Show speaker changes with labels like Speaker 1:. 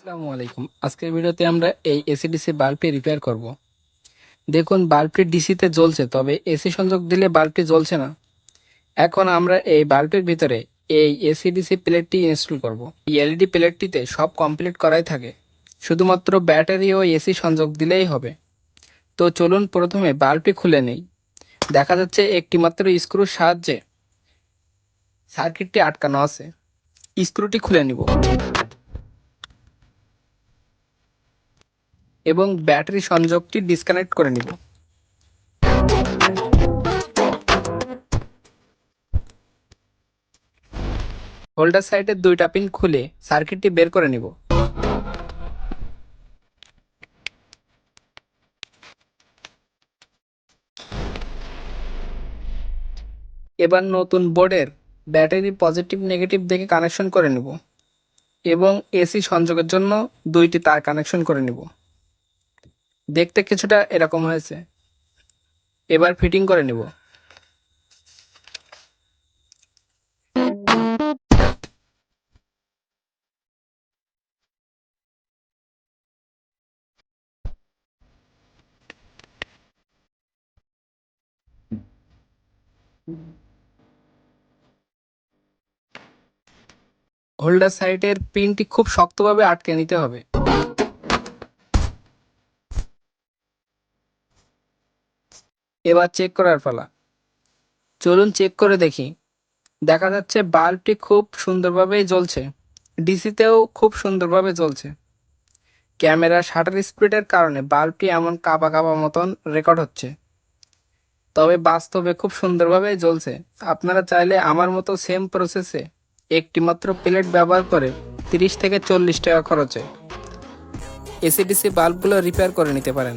Speaker 1: আসসালামু আলাইকুম। আজকের ভিডিওতে আমরা এই এসিডিসি বাল্বটি রিপেয়ার করব। দেখুন, বাল্বটি ডিসিতে জ্বলছে, তবে এসি সংযোগ দিলে বাল্বটি জ্বলছে না। এখন আমরা এই বাল্বের ভিতরে এই এসিডিসি প্লেটটি ইনস্টল করব। এই এলইডি প্লেটটিতে সব কমপ্লিট করাই থাকে। শুধুমাত্র ব্যাটারি ও এসি সংযোগ দিলেই হবে। তো চলুন প্রথমে বাল্বটি খুলে নেই। দেখা যাচ্ছে একটি মাত্র স্ক্রুর সাহায্যে সার্কিটটি আটকানো আছে। স্ক্রুটি খুলে নিব। এবং ব্যাটারি সংযোগটি ডিসকানেক্ট করে নিব। হোল্ডার সাইডের দুইটা পিন খুলে সার্কিটটি বের করে নিব। এবার নতুন বোর্ডের ব্যাটারি পজিটিভ নেগেটিভ দেখে কানেকশন করে নেব এবং এসি সংযোগের জন্য দুইটি তার কানেকশন করে নিব। দেখতে কিছুটা এরকম হয়েছে। এবার ফিটিং করে নিব। হোল্ডার সাইডের পিনটি খুব শক্তভাবে আটকে নিতে হবে। এবার চেক করার পালা। চলুন চেক করে দেখি। দেখা যাচ্ছে বাল্বটি খুব সুন্দরভাবেই জ্বলছে। ডিসিতেও খুব সুন্দরভাবে জ্বলছে। ক্যামেরার শাটার স্পিডের কারণে বাল্বটি এমন কাপা কাপা মতন রেকর্ড হচ্ছে। তবে বাস্তবে খুব সুন্দরভাবেই জ্বলছে। আপনারা চাইলে আমার মতো সেম প্রসেসে একটি মাত্র প্লেট ব্যবহার করে তিরিশ থেকে চল্লিশ টাকা খরচে এসিডিসি বাল্বগুলো রিপেয়ার করে নিতে পারেন।